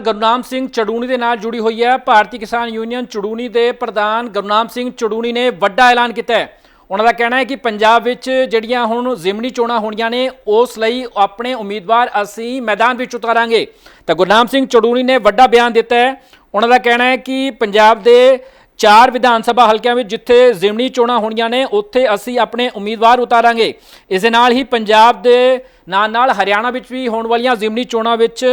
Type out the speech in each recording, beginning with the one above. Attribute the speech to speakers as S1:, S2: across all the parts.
S1: ਗੁਰਨਾਮ ਸਿੰਘ ਚੜੂਣੀ ਦੇ ਨਾਲ ਜੁੜੀ ਹੋਈ ਹੈ। ਭਾਰਤੀ ਕਿਸਾਨ ਯੂਨੀਅਨ ਚੜੂਣੀ ਦੇ ਪ੍ਰਧਾਨ ਗੁਰਨਾਮ ਸਿੰਘ ਚੜੂਣੀ ਨੇ ਵੱਡਾ ਐਲਾਨ ਕੀਤਾ ਹੈ। ਉਹਨਾਂ ਦਾ ਕਹਿਣਾ ਹੈ ਕਿ ਪੰਜਾਬ ਵਿੱਚ ਜਿਹੜੀਆਂ ਹੁਣ ਜ਼ਿਮਨੀ ਚੋਣਾਂ ਹੋਣੀਆਂ ਨੇ, ਉਸ ਲਈ ਆਪਣੇ ਉਮੀਦਵਾਰ ਅਸੀਂ ਮੈਦਾਨ ਵਿੱਚ ਉਤਾਰਾਂਗੇ। ਤਾਂ ਗੁਰਨਾਮ ਸਿੰਘ ਚੜੂਣੀ ਨੇ ਵੱਡਾ ਬਿਆਨ ਦਿੱਤਾ ਹੈ। ਉਹਨਾਂ ਦਾ ਕਹਿਣਾ ਹੈ ਕਿ ਪੰਜਾਬ ਦੇ ਚਾਰ ਵਿਧਾਨ ਸਭਾ ਹਲਕਿਆਂ ਵਿੱਚ ਜਿੱਥੇ ਜ਼ਿਮਨੀ ਚੋਣਾਂ ਹੋਣੀਆਂ ਨੇ, ਉੱਥੇ ਅਸੀਂ ਆਪਣੇ ਉਮੀਦਵਾਰ ਉਤਾਰਾਂਗੇ। ਇਸ ਦੇ ਨਾਲ ਹੀ ਪੰਜਾਬ ਦੇ ਨਾਲ ਨਾਲ ਹਰਿਆਣਾ ਵਿੱਚ ਵੀ ਹੋਣ ਵਾਲੀਆਂ ਜ਼ਿਮਨੀ ਚੋਣਾਂ ਵਿੱਚ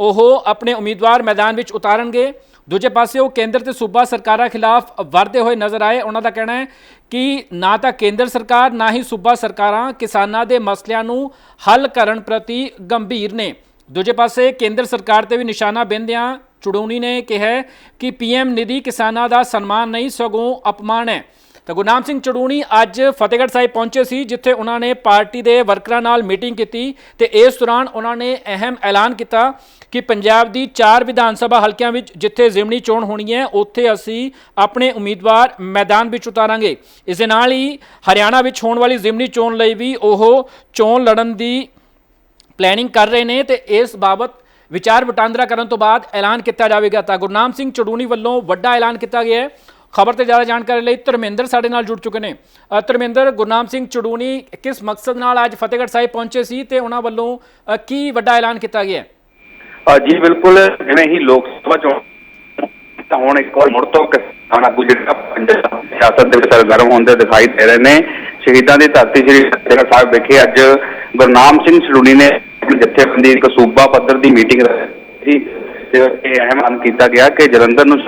S1: ਉਹ ਆਪਣੇ ਉਮੀਦਵਾਰ ਮੈਦਾਨ ਵਿੱਚ ਉਤਾਰਨਗੇ। ਦੂਜੇ ਪਾਸੇ ਉਹ ਕੇਂਦਰ ਤੇ ਸੂਬਾ ਸਰਕਾਰਾਂ ਖਿਲਾਫ ਵਰਦੇ ਹੋਏ ਨਜ਼ਰ ਆਏ। ਉਹਨਾਂ ਦਾ ਕਹਿਣਾ ਹੈ ਕਿ ਨਾ ਤਾਂ ਕੇਂਦਰ ਸਰਕਾਰ, ਨਾ ਹੀ ਸੂਬਾ ਸਰਕਾਰਾਂ ਕਿਸਾਨਾਂ ਦੇ ਮਸਲਿਆਂ ਨੂੰ ਹੱਲ ਕਰਨ ਪ੍ਰਤੀ ਗੰਭੀਰ ਨੇ। ਦੂਜੇ ਪਾਸੇ ਕੇਂਦਰ ਸਰਕਾਰ ਤੇ ਵੀ ਨਿਸ਼ਾਨਾ ਬਿੰਦਿਆਂ ਚੁੜੂਣੀ ਨੇ ਕਿਹਾ ਹੈ ਕਿ ਪੀਐਮ ਨਿਧੀ ਕਿਸਾਨਾਂ ਦਾ ਸਨਮਾਨ ਨਹੀਂ, ਸਗੋਂ ਅਪਮਾਨ ਹੈ। ਤਾਂ ਗੁਰਨਾਮ ਸਿੰਘ ਚੜੂਣੀ ਅੱਜ ਫਤਿਹਗੜ੍ਹ ਸਾਹਿਬ ਪਹੁੰਚੇ ਸੀ, ਜਿੱਥੇ ਉਹਨਾਂ ਨੇ ਪਾਰਟੀ ਦੇ ਵਰਕਰਾਂ ਨਾਲ ਮੀਟਿੰਗ ਕੀਤੀ ਤੇ ਇਸ ਦੌਰਾਨ ਉਹਨਾਂ ਨੇ ਅਹਿਮ ਐਲਾਨ ਕੀਤਾ ਕਿ ਪੰਜਾਬ ਦੀ ਚਾਰ ਵਿਧਾਨ ਸਭਾ ਹਲਕਿਆਂ ਵਿੱਚ ਜਿੱਥੇ ਜ਼ਿਮਨੀ ਚੋਣ ਹੋਣੀ ਹੈ, ਉੱਥੇ ਅਸੀਂ ਆਪਣੇ ਉਮੀਦਵਾਰ ਮੈਦਾਨ ਵਿੱਚ ਉਤਾਰਾਂਗੇ। ਇਸ ਦੇ ਨਾਲ ਹੀ ਹਰਿਆਣਾ ਵਿੱਚ ਹੋਣ ਵਾਲੀ ਜ਼ਿਮਨੀ ਚੋਣ ਲਈ ਵੀ ਉਹ ਚੋਣ ਲੜਨ ਦੀ ਪਲੈਨਿੰਗ ਕਰ ਰਹੇ ਨੇ ਤੇ ਇਸ ਬਾਬਤ ਵਿਚਾਰ ਵਟਾਂਦਰਾ ਕਰਨ ਤੋਂ ਬਾਅਦ ਐਲਾਨ ਕੀਤਾ ਜਾਵੇਗਾ ਤਾਂ ਗੁਰਨਾਮ ਸਿੰਘ ਚੜੂਣੀ ਵੱਲੋਂ ਵੱਡਾ ਐਲਾਨ ਕੀਤਾ ਗਿਆ ਹੈ। ਖਬਰ ਤੇ ਜ਼ਿਆਦਾ ਜਾਣਕਾਰੀ ਲਈ ਧਰਮਿੰਦਰ ਸਾਡੇ ਨਾਲ ਜੁੜ ਚੁੱਕੇ ਨੇ। ਧਰਮਿੰਦਰ ਗੁਰਨਾਮ ਸਿੰਘ ਚੜੂਣੀ ਕਿਸ ਮਕਸਦ ਨਾਲ ਅੱਜ ਫਤਿਹਗੜ੍ਹ ਸਾਹਿਬ ਪਹੁੰਚੇ ਸੀ ਤੇ ਉਹਨਾਂ ਵੱਲੋਂ ਕੀ ਵੱਡਾ ਐਲਾਨ ਕੀਤਾ ਗਿਆ ਹੈ?
S2: ਜੀ ਬਿਲਕੁਲ, ਜਿਵੇਂ ਹੀ ਲੋਕ ਸਭਾ ਚੋਣ ਤਾਂ ਹੁਣ ਇੱਕ ਵਾਰ ਮੁੜ ਤੋਂ ਕਿਸਾਨ ਆਗੂ ਜਿਹੜਾ ਪੰਜਾਬ ਸਿਆਸਤ ਦੇ ਵਿੱਚ ਸਰਗਰਮ ਹੁੰਦੇ ਦਿਖਾਈ ਦੇ ਰਹੇ ਨੇ। ਸ਼ਹੀਦਾਂ ਦੀ ਧਰਤੀ ਸ੍ਰੀ ਫਤਿਹਗੜ੍ਹ ਸਾਹਿਬ ਵਿਖੇ ਅੱਜ ਗੁਰਨਾਮ ਸਿੰਘ ਚੜੂਨੀ ਨੇ ਜਥੇਬੰਦੀ ਇੱਕ ਸੂਬਾ ਪੱਧਰ ਦੀ ਮੀਟਿੰਗ ਰੱਖੀ ਤੇ ਇਹ ਅਹਿਮ ਐਲਾਨ ਕੀਤਾ ਗਿਆ ਕਿ ਜਲੰਧਰ ਨੂੰ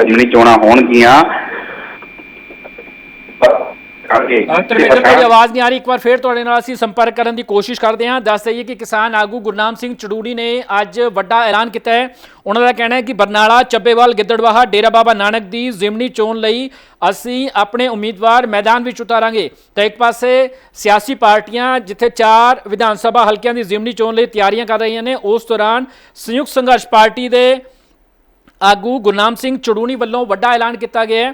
S2: ਅਜਮਨੀ ਚੋਣਾਂ ਹੋਣਗੀਆਂ। ਕਰਕੇ।
S1: ਧਰਮਿੰਦਰ ਤੁਹਾਡੀ ਆਵਾਜ਼ ਨਹੀਂ ਆ ਰਹੀ। ਇੱਕ ਵਾਰ ਫੇਰ ਤੁਹਾਡੇ ਨਾਲ ਅਸੀਂ ਸੰਪਰਕ ਕਰਨ ਦੀ ਕੋਸ਼ਿਸ਼ ਕਰਦੇ ਹਾਂ। ਦੱਸ ਦਈਏ ਕਿ ਕਿਸਾਨ ਆਗੂ ਗੁਰਨਾਮ ਸਿੰਘ ਚੜੂੜੀ ਨੇ ਅੱਜ ਵੱਡਾ ਐਲਾਨ ਕੀਤਾ ਹੈ। ਉਹਨਾਂ ਦਾ ਕਹਿਣਾ ਹੈ ਕਿ ਬਰਨਾਲਾ ਚੱਬੇਵਾਲ ਗਿੱਦੜਵਾਹਾ ਡੇਰਾ ਬਾਬਾ ਨਾਨਕ ਦੀ ਜ਼ਿਮਨੀ ਚੋਣ ਲਈ ਅਸੀਂ ਆਪਣੇ ਉਮੀਦਵਾਰ ਮੈਦਾਨ ਵਿੱਚ ਉਤਾਰਾਂਗੇ। ਤਾਂ ਇੱਕ ਪਾਸੇ ਸਿਆਸੀ ਪਾਰਟੀਆਂ ਜਿੱਥੇ ਚਾਰ ਵਿਧਾਨ ਸਭਾ ਹਲਕਿਆਂ ਦੀ ਜ਼ਿਮਨੀ ਚੋਣ ਲਈ ਤਿਆਰੀਆਂ ਕਰ ਰਹੀਆਂ ਨੇ ਉਸ ਦੌਰਾਨ ਸੰਯੁਕਤ ਸੰਘਰਸ਼ ਪਾਰਟੀ ਦੇ ਆਗੂ ਗੁਰਨਾਮ ਸਿੰਘ ਚੜੂਣੀ ਵੱਲੋਂ ਵੱਡਾ ਐਲਾਨ ਕੀਤਾ ਗਿਆ ਹੈ।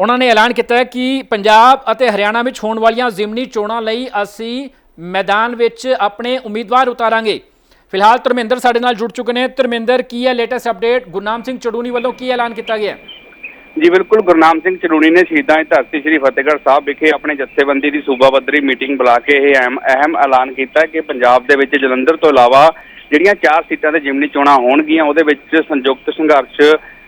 S1: ਉਹਨਾਂ ਨੇ ਐਲਾਨ ਕੀਤਾ ਹੈ ਕਿ ਪੰਜਾਬ ਅਤੇ ਹਰਿਆਣਾ ਵਿੱਚ ਹੋਣ ਵਾਲੀਆਂ ਜ਼ਿਮਨੀ ਚੋਣਾਂ ਲਈ ਅਸੀਂ ਮੈਦਾਨ ਵਿੱਚ ਆਪਣੇ ਉਮੀਦਵਾਰ ਉਤਾਰਾਂਗੇ। ਫਿਲਹਾਲ ਧਰਮਿੰਦਰ ਸਾਡੇ ਨਾਲ ਜੁੜ ਚੁੱਕੇ ਨੇ। ਧਰਮਿੰਦਰ, ਕੀ ਹੈ ਲੇਟੈਸਟ ਅਪਡੇਟ ਗੁਰਨਾਮ ਸਿੰਘ ਚੜੂਨੀ ਵੱਲੋਂ ਕੀ ਐਲਾਨ ਕੀਤਾ ਗਿਆ? ਹੈ
S2: ਜੀ, ਬਿਲਕੁਲ ਗੁਰਨਾਮ ਸਿੰਘ ਚੜੂਣੀ ਨੇ ਸ਼ਹੀਦਾਂ ਦੀ ਧਰਤੀ ਸ੍ਰੀ ਫਤਿਹਗੜ੍ਹ ਸਾਹਿਬ ਵਿਖੇ ਆਪਣੇ ਜਥੇਬੰਦੀ ਦੀ ਸੂਬਾ ਪੱਧਰੀ ਮੀਟਿੰਗ ਬੁਲਾ ਕੇ ਇਹ ਅਹਿਮ ਅਹਿਮ ਐਲਾਨ ਕੀਤਾ ਕਿ ਪੰਜਾਬ ਦੇ ਵਿੱਚ ਜਲੰਧਰ ਤੋਂ ਇਲਾਵਾ ਜਿਹੜੀਆਂ ਚਾਰ ਸੀਟਾਂ ਤੇ ਜਿਮਨੀ ਚੋਣਾਂ ਹੋਣਗੀਆਂ, ਉਹਦੇ ਵਿੱਚ ਸੰਯੁਕਤ ਸੰਘਰਸ਼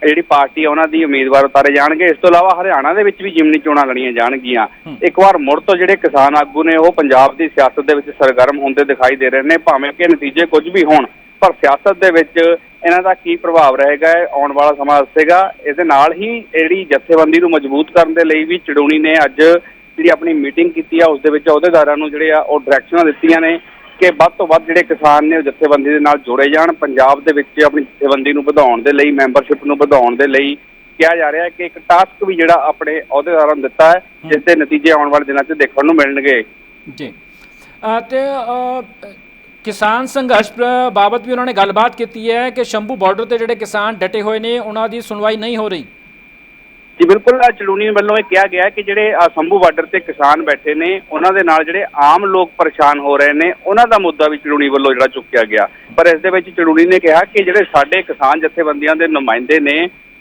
S2: ਜਿਹੜੀ ਪਾਰਟੀ ਆ ਉਹਨਾਂ ਦੀ ਉਮੀਦਵਾਰ ਉਤਾਰੇ ਜਾਣਗੇ। ਇਸ ਤੋਂ ਇਲਾਵਾ ਹਰਿਆਣਾ ਦੇ ਵਿੱਚ ਵੀ ਜਿਮਨੀ ਚੋਣਾਂ ਲੜੀਆਂ ਜਾਣਗੀਆਂ। ਇੱਕ ਵਾਰ ਮੁੜ ਤੋਂ ਜਿਹੜੇ ਕਿਸਾਨ ਆਗੂ ਨੇ ਉਹ ਪੰਜਾਬ ਦੀ ਸਿਆਸਤ ਦੇ ਵਿੱਚ ਸਰਗਰਮ ਹੁੰਦੇ ਦਿਖਾਈ ਦੇ ਰਹੇ ਨੇ ਭਾਵੇਂ ਕਿ ਨਤੀਜੇ ਕੁਝ ਵੀ ਹੋਣ ਪਰ ਸਿਆਸਤ ਦੇ ਵਿੱਚ ਇਹਨਾਂ ਦਾ ਕੀ ਪ੍ਰਭਾਵ ਰਹੇਗਾ ਆਉਣ ਵਾਲਾ ਸਮਾਂ ਦੱਸੇਗਾ। ਇਸ ਦੇ ਨਾਲ ਹੀ ਜਿਹੜੀ ਜਥੇਬੰਦੀ ਨੂੰ ਮਜ਼ਬੂਤ ਕਰਨ ਦੇ ਲਈ ਵੀ ਚੜੂਣੀ ਨੇ ਅੱਜ ਜਿਹੜੀ ਆਪਣੀ ਮੀਟਿੰਗ ਕੀਤੀ ਆ ਉਸ ਦੇ ਵਿੱਚ ਅਹੁਦੇਦਾਰਾਂ ਨੂੰ ਜਿਹੜੇ ਆ ਉਹ ਡਾਇਰੈਕਸ਼ਨਾਂ ਦਿੱਤੀਆਂ ਨੇ। ਕਿ ਵੱਧ ਤੋਂ ਵੱਧ ਜਿਹੜੇ ਕਿਸਾਨ ਨੇ ਉਹ ਜਥੇਬੰਦੀ ਦੇ ਨਾਲ ਜੁੜੇ ਜਾਣ ਪੰਜਾਬ ਦੇ ਵਿੱਚ ਆਪਣੀ ਜਥੇਬੰਦੀ ਨੂੰ ਵਧਾਉਣ ਦੇ ਲਈ ਮੈਂਬਰਸ਼ਿਪ ਨੂੰ ਵਧਾਉਣ ਦੇ ਲਈ ਕਿਹਾ ਜਾ ਰਿਹਾ ਹੈ ਕਿ ਇੱਕ ਟਾਸਕ ਵੀ ਜਿਹੜਾ ਆਪਣੇ ਅਹੁਦੇਦਾਰਾਂ ਨੂੰ ਦਿੱਤਾ ਹੈ ਜਿਸ ਦੇ ਨਤੀਜੇ ਆਉਣ ਵਾਲੇ ਦਿਨਾਂ 'ਚ ਦੇਖਣ ਨੂੰ ਮਿਲਣਗੇ।
S1: ਜੀ। ਤੇ ਕਿਸਾਨ ਸੰਘਰਸ਼ ਬਾਬਤ ਵੀ ਉਹਨਾਂ ਨੇ ਗੱਲਬਾਤ ਕੀਤੀ ਹੈ ਕਿ ਸ਼ੰਭੂ ਬਾਰਡਰ ਤੇ ਜਿਹੜੇ ਕਿਸਾਨ ਡਟੇ ਹੋਏ ਨੇ ਉਹਨਾਂ ਦੀ ਸੁਣਵਾਈ ਨਹੀਂ ਹੋ ਰਹੀ।
S2: ਜੀ, ਬਿਲਕੁਲ, ਆਹ ਵੱਲੋਂ ਇਹ ਕਿਹਾ ਗਿਆ ਕਿ ਜਿਹੜੇ ਸੰਭੂ ਬਾਰਡਰ ਤੇ ਕਿਸਾਨ ਬੈਠੇ ਨੇ, ਉਹਨਾਂ ਦੇ ਨਾਲ ਜਿਹੜੇ ਆਮ ਲੋਕ ਪਰੇਸ਼ਾਨ ਹੋ ਰਹੇ ਨੇ, ਉਹਨਾਂ ਦਾ ਮੁੱਦਾ ਵੀ ਚੜੂਣੀ ਵੱਲੋਂ ਜਿਹੜਾ ਚੁੱਕਿਆ ਗਿਆ। ਪਰ ਇਸ ਦੇ ਵਿੱਚ ਚੜੂਣੀ ਨੇ ਕਿਹਾ ਕਿ ਜਿਹੜੇ ਸਾਡੇ ਕਿਸਾਨ ਜਥੇਬੰਦੀਆਂ ਦੇ ਨੁਮਾਇੰਦੇ ਨੇ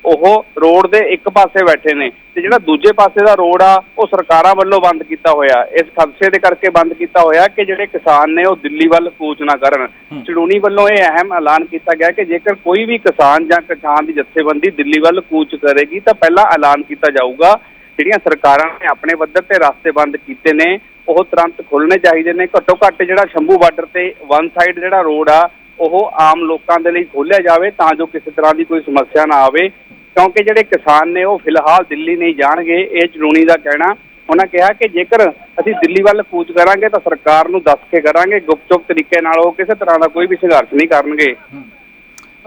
S2: ਉਹ ਰੋਡ ਦੇ ਇੱਕ ਪਾਸੇ ਬੈਠੇ ਨੇ ਤੇ ਜਿਹੜਾ ਦੂਜੇ ਪਾਸੇ ਦਾ ਰੋਡ ਆ ਉਹ ਸਰਕਾਰਾਂ ਵੱਲੋਂ ਬੰਦ ਕੀਤਾ ਹੋਇਆ। ਇਸ ਖਦਸ਼ੇ ਦੇ ਕਰਕੇ ਬੰਦ ਕੀਤਾ ਹੋਇਆ ਕਿ ਜਿਹੜੇ ਕਿਸਾਨ ਨੇ ਉਹ ਦਿੱਲੀ ਵੱਲ ਕੂਚ ਨਾ ਕਰਨ। ਚੜੂਣੀ ਵੱਲੋਂ ਇਹ ਅਹਿਮ ਐਲਾਨ ਕੀਤਾ ਗਿਆ ਕਿ ਜੇਕਰ ਕੋਈ ਵੀ ਕਿਸਾਨ ਜਾਂ ਕਿਸਾਨ ਦੀ ਜਥੇਬੰਦੀ ਦਿੱਲੀ ਵੱਲ ਕੂਚ ਕਰੇਗੀ ਤਾਂ ਪਹਿਲਾਂ ਐਲਾਨ ਕੀਤਾ ਜਾਊਗਾ। ਜਿਹੜੀਆਂ ਸਰਕਾਰਾਂ ਨੇ ਆਪਣੇ ਪੱਧਰ ਤੇ ਰਸਤੇ ਬੰਦ ਕੀਤੇ ਨੇ ਉਹ ਤੁਰੰਤ ਖੁੱਲਣੇ ਚਾਹੀਦੇ ਨੇ। ਘੱਟੋ ਘੱਟ ਜਿਹੜਾ ਸ਼ੰਭੂ ਬਾਰਡਰ ਤੇ ਵਨ ਸਾਈਡ ਜਿਹੜਾ ਰੋਡ ਆ ਉਹ ਆਮ ਲੋਕਾਂ ਦੇ ਲਈ ਖੋਲ੍ਹਿਆ ਜਾਵੇ ਤਾਂ ਜੋ ਕਿਸੇ ਤਰ੍ਹਾਂ ਦੀ ਕੋਈ ਸਮੱਸਿਆ ਨਾ ਆਵੇ। ਕਿਉਂਕਿ ਜਿਹੜੇ ਕਿਸਾਨ ਨੇ ਉਹ ਫਿਲਹਾਲ ਦਿੱਲੀ ਨਹੀਂ ਜਾਣਗੇ ਇਹ ਚੜੂਣੀ ਦਾ ਕਹਿਣਾ। ਉਹਨਾਂ ਕਿਹਾ ਕਿ ਜੇਕਰ ਅਸੀਂ ਦਿੱਲੀ ਵੱਲ ਕੂਚ ਕਰਾਂਗੇ ਤਾਂ ਸਰਕਾਰ ਨੂੰ ਦੱਸ ਕੇ ਕਰਾਂਗੇ ਗੁਪਚੁਪ ਤਰੀਕੇ ਨਾਲ ਉਹ ਕਿਸੇ ਤਰ੍ਹਾਂ ਦਾ ਕੋਈ ਵੀ ਸੰਘਰਸ਼ ਨਹੀਂ ਕਰਨਗੇ।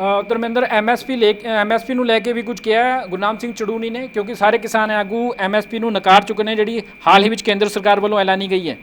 S1: ਅ, ਧਰਮਿੰਦਰ ਐਮਐਸਪੀ ਲੈ ਐਮਐਸਪੀ ਨੂੰ ਲੈ ਕੇ ਵੀ ਕੁਝ ਕਿਹਾ ਗੁਰਨਾਮ ਸਿੰਘ ਚੜੂਨੀ ਨੇ ਕਿਉਂਕਿ ਸਾਰੇ ਕਿਸਾਨ ਆਗੂ ਐਮਐਸਪੀ ਨੂੰ ਨਕਾਰ ਚੁੱਕੇ ਨੇ ਜਿਹੜੀ ਹਾਲ ਹੀ ਵਿੱਚ ਕੇਂਦਰ ਸਰਕਾਰ ਵੱਲੋਂ ਐਲਾਨੀ ਗਈ ਹੈ।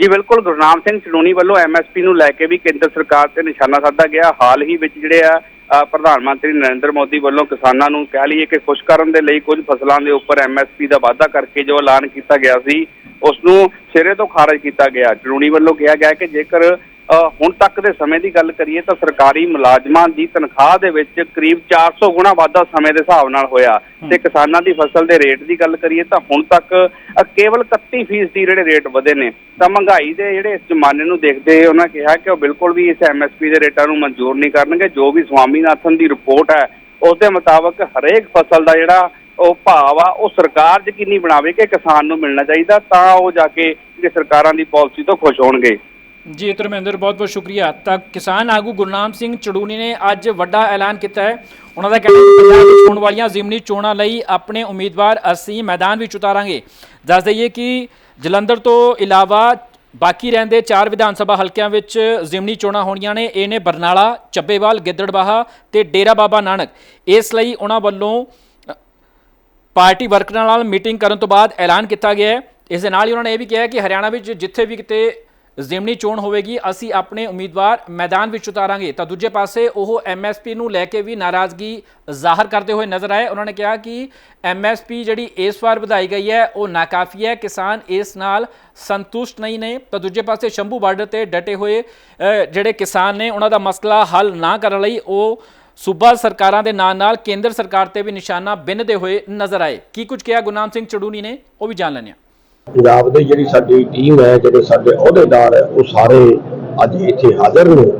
S2: ਜੀ ਬਿਲਕੁਲ ਗੁਰਨਾਮ ਸਿੰਘ ਚੜੂਣੀ ਵੱਲੋਂ ਐਮਐਸਪੀ ਨੂੰ ਲੈ ਕੇ ਵੀ ਕੇਂਦਰ ਸਰਕਾਰ ਤੇ ਨਿਸ਼ਾਨਾ ਸਾਧਾ ਗਿਆ। ਹਾਲ ਹੀ ਵਿੱਚ ਜਿਹੜੇ ਆ ਪ੍ਰਧਾਨ ਮੰਤਰੀ ਨਰਿੰਦਰ ਮੋਦੀ ਵੱਲੋਂ ਕਿਸਾਨਾਂ ਨੂੰ ਕਹਿ ਲਈਏ ਕਿ ਖੁਸ਼ ਕਰਨ ਦੇ ਲਈ ਕੁਝ ਫਸਲਾਂ ਦੇ ਉੱਪਰ ਐਮਐਸਪੀ ਦਾ ਵਾਅਦਾ ਕਰਕੇ ਜੋ ਐਲਾਨ ਕੀਤਾ ਗਿਆ ਸੀ ਉਸ ਨੂੰ ਸਿਰੇ ਤੋਂ ਖਾਰਜ ਕੀਤਾ ਗਿਆ। ਚੜੂਣੀ ਵੱਲੋਂ ਕਿਹਾ ਗਿਆ ਕਿ ਜੇਕਰ ਹੁਣ ਤੱਕ ਦੇ ਸਮੇਂ ਦੀ ਗੱਲ ਕਰੀਏ ਤਾਂ ਸਰਕਾਰੀ ਮੁਲਾਜ਼ਮਾਂ ਦੀ ਤਨਖਾਹ ਦੇ ਵਿੱਚ ਕਰੀਬ 400 ਗੁਣਾ ਵਾਧਾ ਸਮੇਂ ਦੇ ਹਿਸਾਬ ਨਾਲ ਹੋਇਆ। ਤੇ ਕਿਸਾਨਾਂ ਦੀ ਫਸਲ ਦੇ ਰੇਟ ਦੀ ਗੱਲ ਕਰੀਏ ਤਾਂ ਹੁਣ ਤੱਕ ਕੇਵਲ 31% ਦੀ ਜਿਹੜੇ ਰੇਟ ਵਧੇ ਨੇ ਤਾਂ ਮਹਿੰਗਾਈ ਦੇ ਜਿਹੜੇ ਇਸ ਜ਼ਮਾਨੇ ਨੂੰ ਦੇਖਦੇ ਉਹਨਾਂ ਕਿਹਾ ਕਿ ਉਹ ਬਿਲਕੁਲ ਵੀ ਇਸ ਐਮਐਸਪੀ ਦੇ ਰੇਟਾਂ ਨੂੰ ਮਨਜ਼ੂਰ ਨਹੀਂ ਕਰਨਗੇ। ਜੋ ਵੀ ਸਵਾਮੀਨਾਥਨ ਦੀ ਰਿਪੋਰਟ ਹੈ ਉਸ ਦੇ ਮੁਤਾਬਕ ਹਰੇਕ ਫਸਲ ਦਾ ਜਿਹੜਾ ਉਹ ਭਾਵ ਆ ਉਹ ਸਰਕਾਰ ਯਕੀਨੀ ਬਣਾਵੇ ਕਿ ਕਿਸਾਨ ਨੂੰ ਮਿਲਣਾ ਚਾਹੀਦਾ ਤਾਂ ਉਹ ਜਾ ਕੇ ਜਿਹੜੀ ਸਰਕਾਰਾਂ ਦੀ ਪਾਲਿਸੀ ਤੋਂ ਖੁਸ਼ ਹੋਣਗੇ।
S1: ਜੀ ਧਰਮਿੰਦਰ ਬਹੁਤ ਬਹੁਤ ਸ਼ੁਕਰੀਆ। ਤਾਂ ਕਿਸਾਨ ਆਗੂ ਗੁਰਨਾਮ ਸਿੰਘ ਚੜੂਨੀ ਨੇ ਅੱਜ ਵੱਡਾ ਐਲਾਨ ਕੀਤਾ ਹੈ। ਉਹਨਾਂ ਦਾ ਕਹਿਣਾ ਹੈ ਕਿ ਪੰਜਾਬ ਵਿੱਚ ਹੋਣ ਵਾਲੀਆਂ ਜ਼ਿਮਨੀ ਚੋਣਾਂ ਲਈ ਆਪਣੇ ਉਮੀਦਵਾਰ ਅਸੀਂ ਮੈਦਾਨ ਵਿੱਚ ਉਤਾਰਾਂਗੇ। ਦੱਸ ਦਈਏ ਕਿ ਜਲੰਧਰ ਤੋਂ ਇਲਾਵਾ ਬਾਕੀ ਰਹਿੰਦੇ ਚਾਰ ਵਿਧਾਨ ਸਭਾ ਹਲਕਿਆਂ ਵਿੱਚ ਜ਼ਿਮਨੀ ਚੋਣਾਂ ਹੋਣੀਆਂ ਨੇ। ਇਹ ਨੇ ਬਰਨਾਲਾ, ਚੱਬੇਵਾਲ, ਗਿੱਦੜਬਾਹਾ ਤੇ ਡੇਰਾ ਬਾਬਾ ਨਾਨਕ। ਇਸ ਲਈ ਉਹਨਾਂ ਵੱਲੋਂ ਪਾਰਟੀ ਵਰਕਰਾਂ ਨਾਲ ਮੀਟਿੰਗ ਕਰਨ ਤੋਂ ਬਾਅਦ ਐਲਾਨ ਕੀਤਾ ਗਿਆ ਹੈ। ਇਸ ਦੇ ਨਾਲ ਹੀ ਉਹਨਾਂ ਨੇ ਇਹ ਵੀ ਕਿਹਾ ਕਿ ਹਰਿਆਣਾ ਵਿੱਚ ਜਿੱਥੇ ਵੀ ਕਿਤੇ ਜ਼ਿਮਨੀ ਚੋਣ ਹੋਵੇਗੀ, ਅਸੀਂ ਆਪਣੇ ਉਮੀਦਵਾਰ ਮੈਦਾਨ ਵਿੱਚ ਉਤਾਰਾਂਗੇ। ਤਾਂ ਦੂਜੇ ਪਾਸੇ ਉਹ ਐਮਐਸਪੀ ਨੂੰ ਲੈ ਕੇ ਵੀ ਨਾਰਾਜ਼ਗੀ ਜ਼ਾਹਰ ਕਰਦੇ ਹੋਏ ਨਜ਼ਰ ਆਏ। ਉਹਨਾਂ ਨੇ ਕਿਹਾ ਕਿ ਐਮਐਸਪੀ ਜਿਹੜੀ ਇਸ ਵਾਰ ਵਧਾਈ ਗਈ ਹੈ, ਉਹ ਨਾਕਾਫੀ ਹੈ। ਕਿਸਾਨ ਇਸ ਨਾਲ ਸੰਤੁਸ਼ਟ ਨਹੀਂ ਨੇ। ਤਾਂ ਦੂਜੇ ਪਾਸੇ ਸ਼ੰਭੂ ਬਾਰਡਰ ਤੇ ਡਟੇ ਹੋਏ ਜਿਹੜੇ ਕਿਸਾਨ ਨੇ, ਉਹਨਾਂ ਦਾ ਮਸਲਾ ਹੱਲ ਨਾ ਕਰਨ ਲਈ ਉਹ ਸੂਬਾ ਸਰਕਾਰਾਂ ਦੇ ਨਾਲ ਨਾਲ ਕੇਂਦਰ ਸਰਕਾਰ ਤੇ ਵੀ ਨਿਸ਼ਾਨਾ ਬਿੰਨਦੇ ਹੋਏ ਨਜ਼ਰ ਆਏ। ਕੀ ਕੁਝ ਕਿਹਾ ਗੁਰਨਾਮ ਸਿੰਘ ਚੜੂਨੀ ਨੇ, ਉਹ ਵੀ ਜਾਣ ਲੈਂਦੇ ਹਾਂ।
S3: ਪੰਜਾਬ ਦੀ ਜਿਹੜੀ ਸਾਡੀ ਟੀਮ ਹੈ, ਜਿਹੜੇ ਸਾਡੇ ਅਹੁਦੇਦਾਰ ਹੈ, ਉਹ ਸਾਰੇ ਅੱਜ ਇੱਥੇ ਹਾਜ਼ਰ ਨੇ।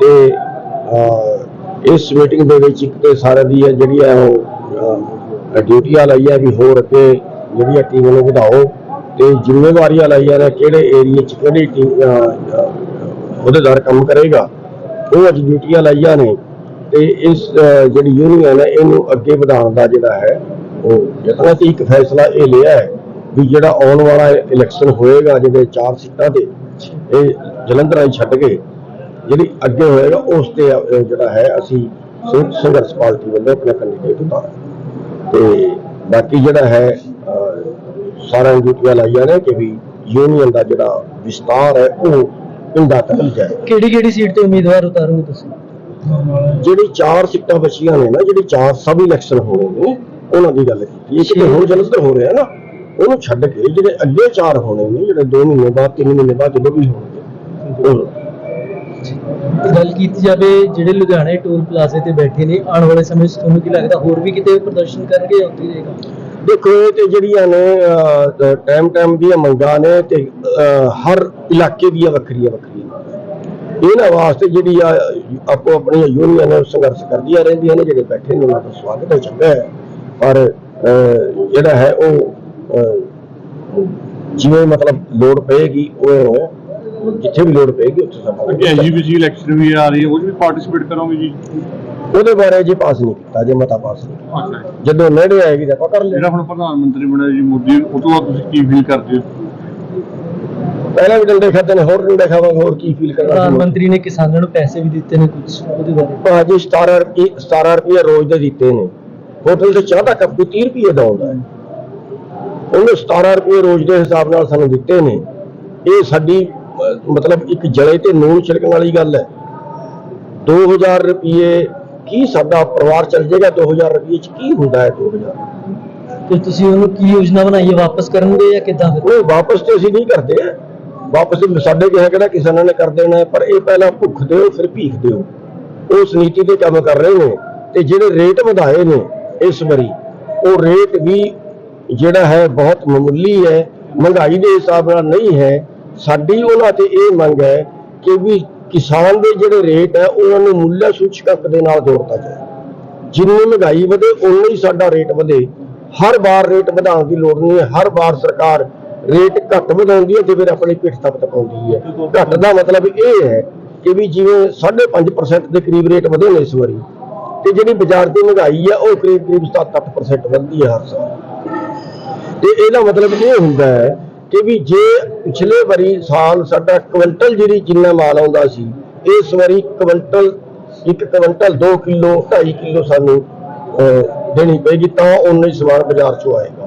S3: ਤੇ ਇਸ ਮੀਟਿੰਗ ਦੇ ਵਿੱਚ ਇੱਕ ਤੇ ਸਾਰਿਆਂ ਦੀ ਜਿਹੜੀ ਹੈ ਉਹ ਡਿਊਟੀਆਂ ਲਾਈਆਂ ਵੀ ਹੋਰ ਅੱਗੇ ਜਿਹੜੀ ਹੈ ਟੀਮ ਨੂੰ ਵਧਾਓ ਤੇ ਜ਼ਿੰਮੇਵਾਰੀਆਂ ਲਾਈਆਂ ਨੇ, ਕਿਹੜੇ ਏਰੀਏ 'ਚ ਕਿਹੜੀ ਟੀਮ ਅਹੁਦੇਦਾਰ ਕੰਮ ਕਰੇਗਾ, ਉਹ ਅੱਜ ਡਿਊਟੀਆਂ ਲਾਈਆਂ ਨੇ। ਤੇ ਇਸ ਜਿਹੜੀ ਯੂਨੀਅਨ ਹੈ, ਇਹਨੂੰ ਅੱਗੇ ਵਧਾਉਣ ਦਾ ਜਿਹੜਾ ਹੈ, ਉਹ ਯਤਨ ਤੇ ਇੱਕ ਫੈਸਲਾ ਇਹ ਲਿਆ ਹੈ ਵੀ ਜਿਹੜਾ ਆਉਣ ਵਾਲਾ ਇਲੈਕਸ਼ਨ ਹੋਏਗਾ ਜਿਹੜੇ ਚਾਰ ਸੀਟਾਂ ਦੇ ਇਹ ਜਲੰਧਰ ਆਈ ਛੱਡ ਕੇ ਜਿਹੜੀ ਅੱਗੇ ਹੋਏਗਾ ਉਸ ਤੇ ਜਿਹੜਾ ਹੈ ਅਸੀਂ ਸੰਘਰਸ਼ ਪਾਰਟੀ ਵੱਲੋਂ ਆਪਣਾ ਕੈਂਡੀਡੇਟ ਉਤਾਰਾਂਗੇ। ਤੇ ਬਾਕੀ ਜਿਹੜਾ ਹੈ ਸਾਰਿਆਂ ਡਿਊਟੀਆਂ ਲਾਈਆਂ ਨੇ ਕਿ ਵੀ ਯੂਨੀਅਨ ਦਾ ਜਿਹੜਾ ਵਿਸਤਾਰ ਹੈ ਉਹ ਪਿੰਡਾਂ ਤੱਕ ਜਾਏ।
S4: ਕਿਹੜੀ ਕਿਹੜੀ ਸੀਟ ਤੇ ਉਮੀਦਵਾਰ ਉਤਾਰੋਗੇ ਤੁਸੀਂ?
S3: ਜਿਹੜੀ ਚਾਰ ਸੀਟਾਂ ਬਚੀਆਂ ਨੇ ਨਾ ਜਿਹੜੀ ਚਾਰ ਸਬ ਇਲੈਕਸ਼ਨ ਹੋਣੇ ਨੇ ਉਹਨਾਂ ਦੀ ਗੱਲ ਕੀਤੀ। ਇਹ ਕਿਤੇ ਹੁਣ ਜਲੰਧਰ ਹੋ ਰਿਹਾ ਨਾ ਉਹਨੂੰ ਛੱਡ ਕੇ ਜਿਹੜੇ ਅੱਗੇ ਚਾਰ ਹੋਣੇ ਨੇ ਜਿਹੜੇ 2 ਮਹੀਨੇ ਬਾਅਦ 3 ਮਹੀਨੇ ਬਾਅਦ ਜਦੋਂ ਵੀ ਹੋਣਗੇ ਉਹ
S4: ਗੱਲ ਕੀਤੀ ਜਾਵੇ ਜਿਹੜੇ ਲੁਧਿਆਣੇ ਟੋਲ ਪਲਾਜ਼ੇ ਤੇ ਬੈਠੇ ਨੇ ਆਉਣ ਵਾਲੇ ਸਮੇਂ 'ਚ ਤੁਹਾਨੂੰ ਕੀ ਲੱਗਦਾ ਹੋਰ ਵੀ ਕਿਤੇ ਪ੍ਰਦਰਸ਼ਨ ਕਰਨਗੇ ਉੱਥੇ ਰਹੇਗਾ
S3: ਦੇਖੋ ਇਹ ਤੇ ਜਿਹੜੀਆਂ ਨੇ ਟਾਈਮ ਟਾਈਮ ਦੀਆਂ ਮੰਗਾਂ ਨੇ ਤੇ ਹਰ ਇਲਾਕੇ ਦੀਆਂ ਵੱਖਰੀਆਂ ਵੱਖਰੀਆਂ। ਇਹਨਾਂ ਵਾਸਤੇ ਜਿਹੜੀ ਆ ਆਪੋ ਆਪਣੀਆਂ ਯੂਨੀਅਨ ਸੰਘਰਸ਼ ਕਰਦੀਆਂ ਰਹਿੰਦੀਆਂ ਨੇ ਜਿਹੜੇ ਬੈਠੇ ਨੇ ਉਹਨਾਂ ਦਾ ਸਵਾਗਤ ਹੈ ਚੰਗਾ ਹੈ। ਪਰ ਜਿਹੜਾ ਹੈ ਉਹ ਜਿਵੇਂ ਮਤਲਬ ਲੋੜ ਪਏਗੀ ਉਹ ਜਿੱਥੇ ਵੀ ਲੋੜ ਪਏਗੀ ਉੱਥੇ
S5: ਅੱਗੇ
S3: ਸਾਡਾ
S5: ਐਜੀਪੀਸੀ ਇਲੈਕਸ਼ਨ ਵੀ ਆ ਰਹੀ ਹੈ ਉਹ 'ਚ ਵੀ ਪਾਰਟਿਸਿਪੇਟ ਕਰੋਗੇ ਜੀ?
S3: ਉਹਦੇ ਬਾਰੇ ਜੇ ਪਾਸ ਨਹੀਂ ਕੀਤਾ ਜੇ ਮਤਾ ਪਾਸ ਨਹੀਂ ਕੀਤਾ।
S5: ਅੱਛਾ ਜੀ।
S3: ਜਦੋਂ ਨੇੜੇ ਆਏਗੀ ਤਾਂ ਆਪਾਂ ਕਰ ਲੈਣਾ
S5: ਜਿਹੜਾ ਹੁਣ ਪ੍ਰਧਾਨ ਮੰਤਰੀ ਬਣਿਆ ਜੀ ਮੋਦੀ ਉਹ ਤੋਂ ਬਾਅਦ ਤੁਸੀਂ ਕੀ ਫੀਲ ਕਰਦੇ ਹੋ?
S3: ਪਹਿਲਾਂ ਵੀ ਡੰਡੇ ਖਾਦੇ ਨੇ ਹੋਰ ਡੰਡੇ ਖਾਵਾਂਗੇ ਹੋਰ ਕੀ ਫੀਲ ਕਰਨਾ
S4: ਪ੍ਰਧਾਨ ਮੰਤਰੀ ਨੇ ਕਿਸਾਨਾਂ ਨੂੰ ਪੈਸੇ ਵੀ ਦਿੱਤੇ ਨੇ ਕੁਝ ਉਹਦੇ ਬਾਰੇ।
S3: ਭਾਜੀ 17 ਰੁਪਏ 17 ਰੁਪਏ ਰੋਜ਼ ਦੇ ਦਿੱਤੇ ਨੇ। ਹੋਟਲ ਤੇ ਚਾਹ ਦਾ ਕੱਪ ਵੀ 30 ਰੁਪਏ ਦਾ ਆਉਂਦਾ ਹੈ। ਉਹਨੇ 17 ਰੁਪਏ ਰੋਜ਼ ਦੇ ਹਿਸਾਬ ਨਾਲ ਸਾਨੂੰ ਦਿੱਤੇ ਨੇ। ਇਹ ਸਾਡੀ ਮਤਲਬ ਇੱਕ ਜਲੇ ਤੇ ਨੂਨ ਛਿੜਕਣ ਵਾਲੀ ਗੱਲ ਹੈ। 2000 ਰੁਪਏ ਕੀ ਸਾਡਾ ਪਰਿਵਾਰ ਚੱਲ ਜਾਏਗਾ 2000 ਰੁਪਏ ਚ? ਕੀ ਹੁੰਦਾ ਹੈ 2000
S4: ਤੇ ਤੁਸੀਂ ਉਹਨੂੰ ਕੀ ਯੋਜਨਾ ਬਣਾਈ ਹੈ ਵਾਪਸ ਕਰਨਗੇ ਜਾਂ ਕਿੱਦਾਂ?
S3: ਉਹ ਵਾਪਸ ਤੇ ਅਸੀਂ ਨਹੀਂ ਕਰਦੇ। ਵਾਪਸ ਸਾਡੇ ਕਿਹਾ ਕਿਹੜਾ ਕਿਸਾਨਾਂ ਨੇ ਕਰ ਦੇਣਾ ਹੈ, ਪਰ ਇਹ ਪਹਿਲਾਂ ਭੁੱਖ ਦਿਓ ਫਿਰ ਭੀਖ ਦਿਓ। ਉਸ ਨੀਤੀ ਤੇ ਕੰਮ ਕਰ ਰਹੇ ਨੇ ਤੇ ਜਿਹੜੇ ਰੇਟ ਵਧਾਏ ਨੇ ਇਸ ਵਾਰੀ ਉਹ ਰੇਟ ਵੀ ਜਿਹੜਾ ਹੈ ਬਹੁਤ ਮਾਮੂਲੀ ਹੈ, ਮਹਿੰਗਾਈ ਦੇ ਹਿਸਾਬ ਨਾਲ ਨਹੀਂ ਹੈ। ਸਾਡੀ ਉਹਨਾਂ ਤੇ ਇਹ ਮੰਗ ਹੈ ਕਿ ਵੀ ਕਿਸਾਨ ਦੇ ਜਿਹੜੇ ਰੇਟ ਹੈ, ਉਹਨਾਂ ਨੂੰ ਮੁੱਲ ਸੂਚਕ ਦੇ ਨਾਲ ਜੋੜਤਾ ਜਾਏ। ਜਿੰਨੀ ਮਹਿੰਗਾਈ ਵਧੇ ਉਨਾ ਹੀ ਸਾਡਾ ਰੇਟ ਵਧੇ। ਹਰ ਵਾਰ ਰੇਟ ਵਧਾਉਣ ਦੀ ਲੋੜ ਨਹੀਂ ਹੈ। ਹਰ ਵਾਰ ਸਰਕਾਰ ਰੇਟ ਘੱਟ ਵਧਾਉਂਦੀ ਹੈ ਤੇ ਫਿਰ ਆਪਣੀ ਪਿੱਠ ਤੱਕ ਤਪਾਉਂਦੀ ਹੈ। ਘੱਟ ਦਾ ਮਤਲਬ ਇਹ ਹੈ ਕਿ ਵੀ ਜਿਵੇਂ 5.5% ਦੇ ਕਰੀਬ ਰੇਟ ਵਧੇ ਨੇ ਇਸ ਵਾਰੀ, ਤੇ ਜਿਹੜੀ ਬਾਜ਼ਾਰ ਦੀ ਮਹਿੰਗਾਈ ਹੈ, ਉਹ ਕਰੀਬ ਕਰੀਬ 7-8% ਵਧਦੀ ਹੈ ਹਰ ਸਾਲ। ਤੇ ਇਹਦਾ ਮਤਲਬ ਇਹ ਹੁੰਦਾ ਹੈ ਕਿ ਵੀ ਜੇ ਪਿਛਲੇ ਵਾਰੀ ਸਾਲ ਸਾਡਾ ਕੁਇੰਟਲ ਜਿਹੜੀ ਜਿੰਨਾ ਮਾਲ ਆਉਂਦਾ ਸੀ, ਇਸ ਵਾਰੀ ਕੁਇੰਟਲ ਇੱਕ ਕੁਇੰਟਲ 2 ਕਿਲੋ 2.5 ਕਿਲੋ ਸਾਨੂੰ ਦੇਣੀ ਪਏਗੀ, ਤਾਂ ਉਨਾ ਹੀ ਸਮਾਨ ਬਾਜ਼ਾਰ ਚੋਂ ਆਏਗਾ।